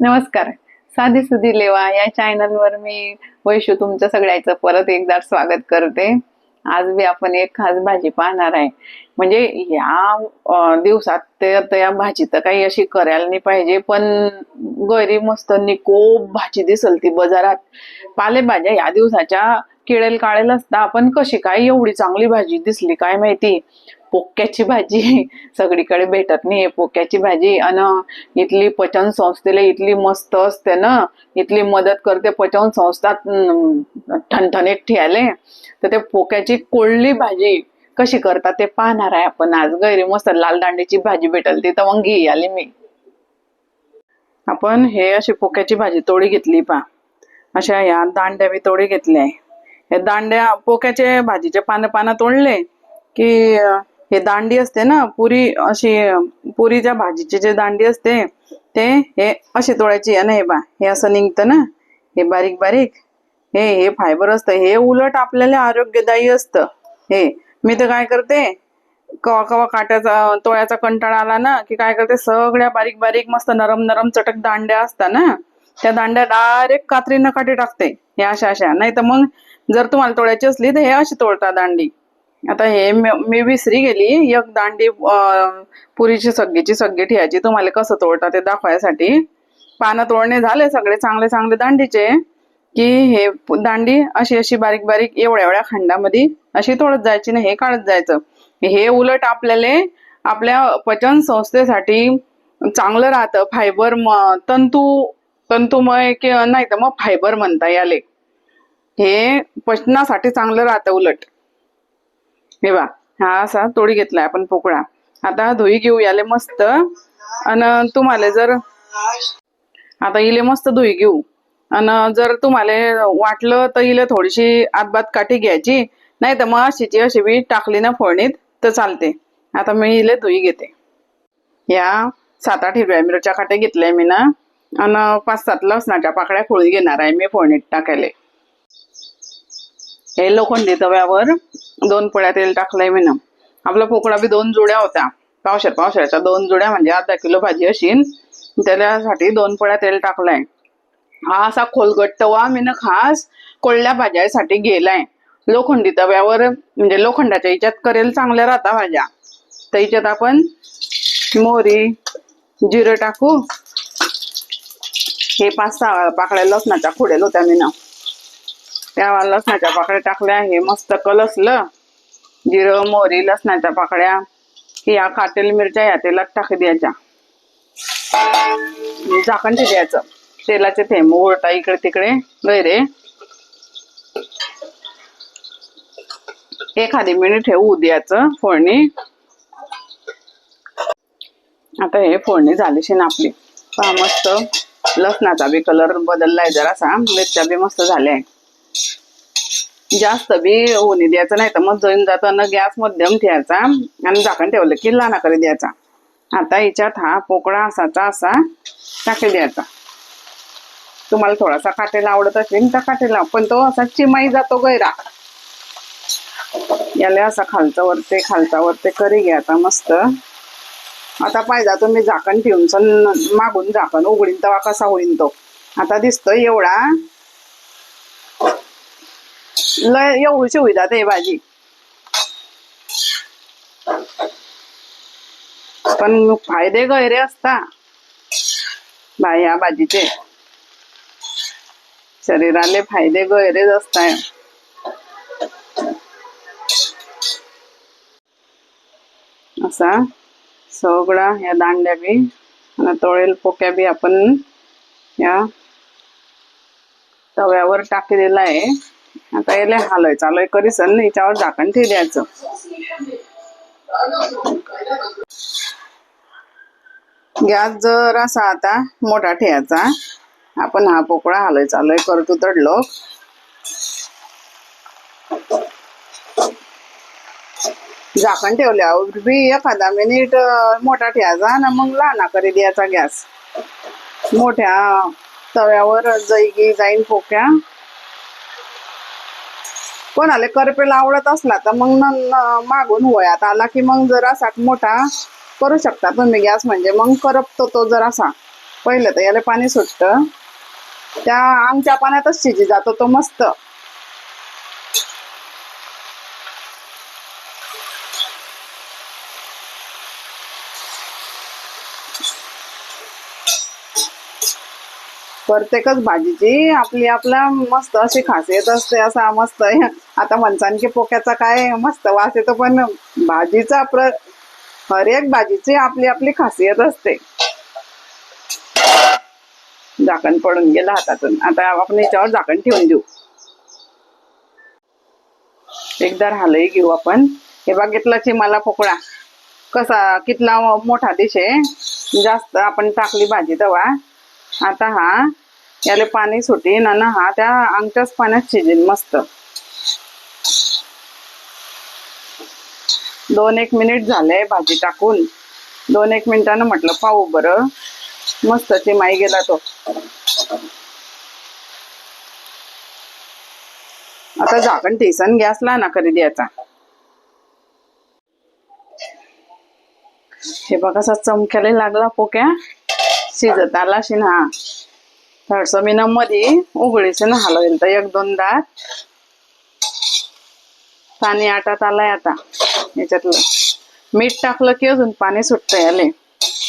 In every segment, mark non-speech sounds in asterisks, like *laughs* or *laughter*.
नमस्कार. साधी सुधी लेवा या चॅनलवर मी वैशू तुमच्या सगळ्याचं परत एकदा स्वागत करते. आज मी आपण एक खास भाजी पाहणार आहे. म्हणजे या दिवसात ते या भाजी तर काही अशी करायला नाही पाहिजे पण गैरी मस्त निकोप भाजी दिसल ती बाजारात. पालेभाज्या या दिवसाच्या केळेल काळेल असता आपण कशी काय एवढी चांगली भाजी दिसली काय माहिती? पोक्याची भाजी *laughs* सगळीकडे भेटत नाही. पोक्याची भाजी आणि इथली पचन संस्थेला इथली मस्त असते ना. इथली मदत करते पचन संस्था ठणठणीत ठेवाले तर ते पोक्याची कोळली भाजी कशी करतात ते पाहणार आहे आपण. आज गैरी मस्त लाल दांडीची भाजी भेटल ती तर मग घे आली मी. आपण हे अशी पोक्याची भाजी तोडी घेतली पा अशा या दांड्या मी तोडी घेतल्या आहे. हे दांड्या पोक्याचे भाजीचे पानं पानं तोडले की हे दांडी असते ना पुरी अशी पुरीच्या भाजीची जे दांडी असते ते हे अशी तोडायची आणि हे बा हे असं निघतं ना हे बारीक बारीक हे हे फायबर असतं हे उलट आपल्याला आरोग्यदायी असतं हे मी तर काय करते कवा कवा काट्याचा तोळ्याचा कंटाळा आला ना की काय करते सगळ्या बारीक बारीक मस्त नरम नरम चटक दांड्या असतात ना त्या दांड्या डायरेक्ट कात्रीनं काठी टाकते हे अशा अशा नाही तर मग जर तुम्हाला तोळ्याची असली तर हे अशी तोडता दांडी आता हे मी विसरी गेली. एक दांडी पुरीची सगळीची सगळी ठेवायची. तुम्हाला कसं तोडता ते दाखवायसाठी. पानं तोडणे झाले सगळे चांगले चांगले दांडीचे. की हे दांडी अशी अशी बारीक बारीक एवढ्या एवढ्या खंडामध्ये अशी तोडत जायची ना हे काढत जायचं. हे उलट आपल्याला आपल्या पचन संस्थेसाठी चांगलं राहतं. फायबर तंतू तंतुमय कि नाही तर मग फायबर म्हणता याले. हे पचनासाठी चांगलं राहतं उलट. हे बा हा असा तोडी घेतलाय आपण पोकळा. आता धुई घेऊ याले मस्त. आणि तुम्हाला जर आता इले मस्त धुई घेऊ. आणि जर तुम्हाला वाटलं तर इले थोडीशी आतबात काठी घ्यायची. नाही तर मग अशीची अशी बी टाकली ना फोडणीत तर चालते. आता मी इले धुई घेते. या सात आठ हिरव्या मिरच्या काट्या घेतल्या मी ना. आणि पाच सात लसणाच्या पाकळ्या खोळी घेणार आहे मी फोडणीत टाकायला. हे लोखंडी तव्यावर दोन पोळ्या तेल टाकलंय मी ना आपला पोकळा बी दोन जुड्या होत्या. पावशेर पावशेरच्या दोन जुड्या म्हणजे अर्धा किलो भाजी अशीन त्याच्यासाठी दोन पोळ्या तेल टाकलाय. हा असा खोलगट तवा मी ना खास कोळल्या भाज्यासाठी गेलाय. लोखंडी तव्यावर म्हणजे लोखंडाच्या याच्यात करेल चांगल्या राहता भाज्या. तर याच्यात आपण मोहरी जिरं टाकू. हे पाच सहा पाकळ्या लसणाच्या फुडेल होत्या मी ना त्या लसणाच्या पाकळ्या टाकल्या हे मस्त कलसलं. जिरं मोहरी लसणाच्या पाकळ्या. या काटेल मिरच्या या तेलात टाक द्यायच्या. झाकण द्यायचं तेलाचे थेंब ओरटा इकडे तिकडे. गैरे एखादी मिनिट ठेवू द्यायचं फोडणी. आता हे फोडणी झालीशी ना आपली. पहा मस्त. लसणाचा बी कलर बदललाय जरासा. मिरच्या बी मस्त झाल्या. जास्त बी होणी द्यायचं नाही तर मग जळून जाताना गॅस मध्यम ठेवायचा आणि झाकण ठेवलं की लाना करी द्यायचा. आता याच्यात हा पोकळा असाचा असा टाकी द्यायचा. तुम्हाला थोडासा काटेला आवडत असेल तर काटेला पण तो असा चिमाई जातो गैरा. याला असा खालचा वरते खालचा वरते करी घ्यायचा मस्त. आता पाहिजे तुम्ही झाकण ठेवून मागून झाकण उघडीन तेव्हा कसा होईन तो. आता दिसतोय एवढा. लय एवढीशी होईदा ते भाजी पण फायदे गैरे असता बाय या भाजीचे शरीराले फायदे गैरेच असताय असा सगळा या दांड्या बी. आणि तळेल पोक्या बी आपण या तव्यावर टाकलेला आहे. आता याला हालय चालय करीसन याच्यावर झाकण ठेव द्यायचं. गॅस जर असा आता मोठा ठेवायचा आपण हा पोकळा हालय चालय करतो तडलो झाकण ठेवल्यावर बी एखादा मिनिट मोठा ठेवायचा ना मग लहाना करी द्यायचा गॅस. मोठ्या तव्यावर जैगी जाईन पोक्या कोणाला करपेला आवडत असला तर मग न- मागून वयात आला की मग जरासा मोठा करू शकता तुम्ही गॅस म्हणजे. मग करपतो तो जरासा पहिलं तर याला पाणी सुटतं. त्या आमच्या पाण्यातच शिजी जातो तो मस्त. प्रत्येकच भाजीची आपली आपला मस्त अशी खासियत असते असा मस्त आहे. आता म्हणसान की पोक्याचा काय मस्त वास येतो पण भाजीचा प्र हर एक भाजीची आपली आपली खासियत असते. झाकण पडून गेलं हातातून. आता आपण याच्यावर झाकण ठेवून देऊ. एकदा राहिलंय घेऊ आपण. हे बघितलं मला पोकळा कसा कितला मोठा डिश आहे. जास्त आपण टाकली भाजी तवा. आता हा याला पाणी सुटीन आणि हा त्या अंगच्याच पाण्यात शिजेल मस्त. दोन एक मिनिट झाले भाजी टाकून. दोन एक मिनिटानं म्हटलं पाहू बरं. मस्त चिमाई गेला तो. आता झाकण ठेसन गॅसला ना करी द्यायचा हे बघा असा चमक्याला लागला पोक्या. शिजत आला अशी ना थोडस मी ना मध्ये उघडीचे ना हलवेल तर एक दोनदा. पाणी आटात आलाय आता याच्यातलं. मीठ टाकलं की अजून पाणी सुटतंय याले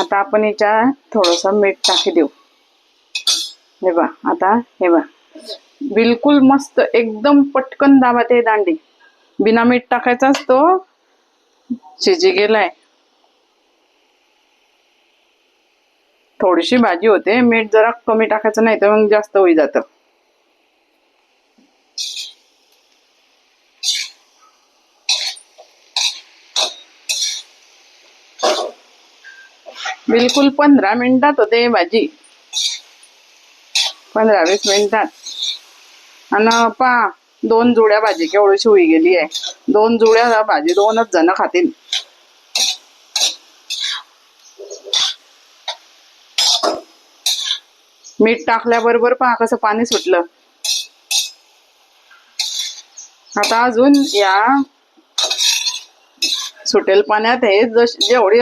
आता आपण याच्यात थोडस मीठ टाकी देऊ. हे बा आता हे बा बिलकुल मस्त एकदम पटकन दाबा ते दांडी. बिना मीठ टाकायचा असतो शिजी गेलाय. थोडीशी भाजी होते. मीठ जरा कमी टाकायचं नाही तर मग जास्त होई जातं. बिलकुल पंधरा मिनिटात होते भाजी. पंधरा वीस मिनिटात. आणि पा दोन जुड्या भाजी केवढीशी होई गेली आहे. दोन जुड्या भाजी दोनच जण खातील. मीठ टाकल्याबरोबर पहा कसं पाणी सुटलं. आता अजून या सुटेल पाण्यात हे जश जेवढी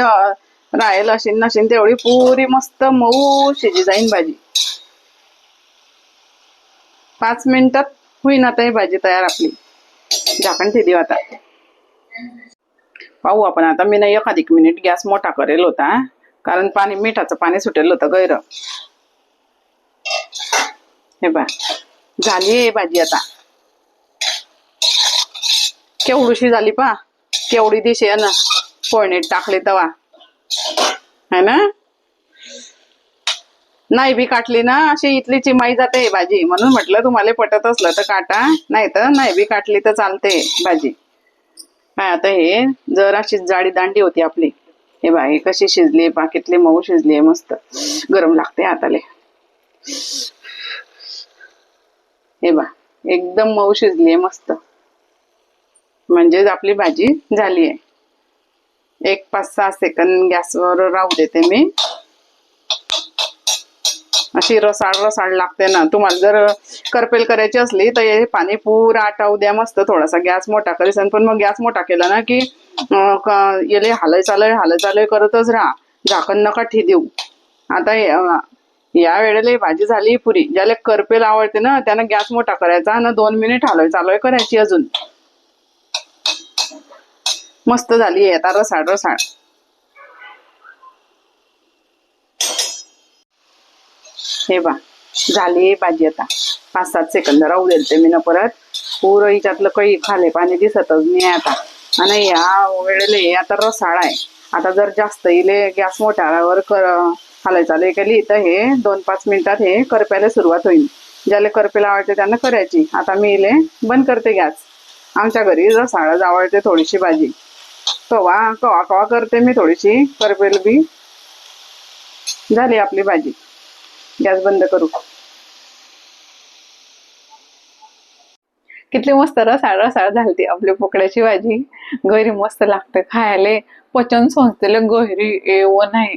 राहील अशी नशीन तेवढी पुरी मस्त मऊ शिजी जाईन भाजी. पाच मिनिटात होईन आता ही भाजी तयार आपली. झाकण ठेवी आता. पाहू आपण आता मी नाही एखादी मिनिट गॅस मोठा करेल होता कारण पाणी मिठाचं पाणी सुटेल होतं गैर. हे बा झाली आहे भाजी आता. केवढीशी झाली पा केवढी दिशे ना. फोडणीत टाकली तवा. है ना? नाही बी काटली ना. अशी इथली चिमाई जाते ही भाजी. म्हणून म्हटलं तुम्हाला पटत असलं तर काटा. नाही तर नाही बी काटली तर चालते भाजी. काय आता हे जर अशी जाडी दांडी होती आपली. हे बा हे कशी शिजली पाकिटली मऊ शिजली मस्त. गरम लागते हाताले. हे बा एकदम मऊ शिजली मस्त. म्हणजेच आपली भाजी झाली आहे एक पाच सहा सेकंद गॅसवर राहू देते मी. अशी रसाळ रसाळ लागते ना. तुम्हाला जर करपेल करायची असली तर हे पाणी पुरा आटावू द्या मस्त थोडासा. गॅस मोठा करीसन पण मग गॅस मोठा केला ना की याले हालय चालय हालय चालय करतच राहा. झाकण नका ठी देऊ. आता या वेळेला भाजी झाली पुरी. ज्याला करपेल आवडते ना त्यानं गॅस मोठा करायचा आणि दोन मिनिट हलय चालय करायची अजून. मस्त झाली आहे आता रसाळ रसाळ. हे बा झाली भाजी आता. पाच सात सेकंद राहू देते मी ना परत. पुरं हिच्यातलं काही खाले पाणी दिसतच नाही आता. आणि या वेळेला आता रसाळ आहे. आता जर जास्त इले गॅस मोठ्यावर कर हालाय चालू केली इथं हे दोन पाच मिनिटात हे करप्याला सुरुवात होईल. ज्याला करपेला आवडते त्यांना करायची. आता मी इले बंद करते गॅस. आमच्या घरी रसाळच आवडते थोडीशी भाजी. कवा कवा कवा करते मी थोडीशी. करपेल बी झाली आपली भाजी. गॅस बंद करू. कितली मस्त रसाळ रसाळ झालती आपली पोकळ्याची भाजी. गैरी मस्त लागते खायला. पचन संस्थेला गहरी येव नाही.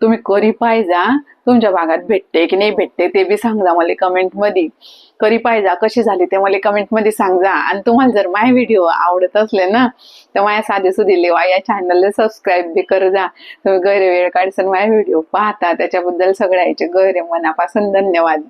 तुम्ही करी पाहिजा तुमच्या भागात भेटते की नाही भेटते ते बी सांगा मला कमेंटमध्ये करी पाहिजा कशी झाली ते मला कमेंटमध्ये सांगा. आणि तुम्हाला जर माझे व्हिडिओ आवडत असले ना तर माझ्या साधी सुधी लेवा या चॅनलला सबस्क्राईब बी कर जा तुम्ही गैरे वेळ काढसन माझे व्हिडिओ पाहता. त्याच्याबद्दल सगळ्याचे गैरे मनापासून धन्यवाद.